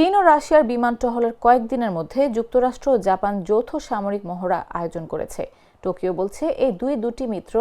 চীন ও রাশিয়ার বিমান টহলের কয়েকদিনের মধ্যে যুক্তরাষ্ট্র ও জাপান যৌথ সামরিক মহড়া আয়োজন করেছে। টোকিও বলছে এই দুই দুটি মিত্র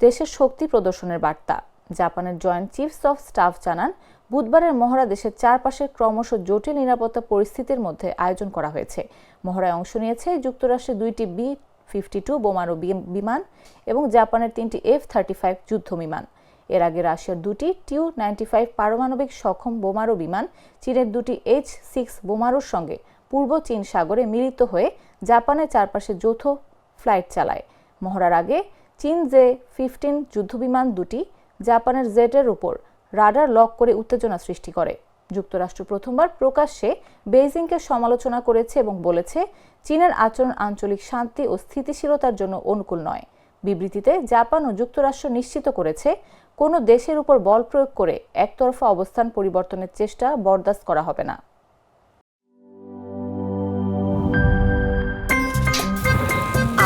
দেশের শক্তি প্রদর্শনের বার্তা। জাপানের জয়েন্ট চিফস অফ স্টাফ জানান, বুধবারের মহড়া দেশের চারপাশের ক্রমশ জটিল নিরাপত্তা পরিস্থিতির মধ্যে আয়োজন করা হয়েছে। মহড়ায় অংশ নিয়েছে যুক্তরাষ্ট্রের দুইটি বি ফিফটি টু বোমারু বিমান এবং জাপানের তিনটি এফ থার্টি ফাইভ যুদ্ধ বিমান। এর আগে রাশিয়ার দুটি টিউ নাইনটি ফাইভ পারমাণবিক সক্ষম বোমারু বিমান, চীনের দুটি এইচ সিক্স বোমারুর সঙ্গে পূর্ব চীন সাগরে মিলিত হয়ে জাপানের চারপাশে যৌথ ফ্লাইট চালায়। মহড়ার আগে চীন জে ফিফটিন যুদ্ধবিমান দুটি জাপানের জেটের উপর রাডার লক করে উত্তেজনা সৃষ্টি করে। যুক্তরাষ্ট্র প্রথমবার প্রকাশ্যে বেইজিংকে সমালোচনা করেছে এবং বলেছে, চীনের আচরণ আঞ্চলিক শান্তি ও স্থিতিশীলতার জন্য অনুকূল নয়। বিবৃতিতে জাপান ও যুক্তরাষ্ট্র নিশ্চিত করেছে কোনো দেশের উপর বল প্রয়োগ করে একতরফা অবস্থান পরিবর্তনের চেষ্টা বরদাস্ত করা হবে না।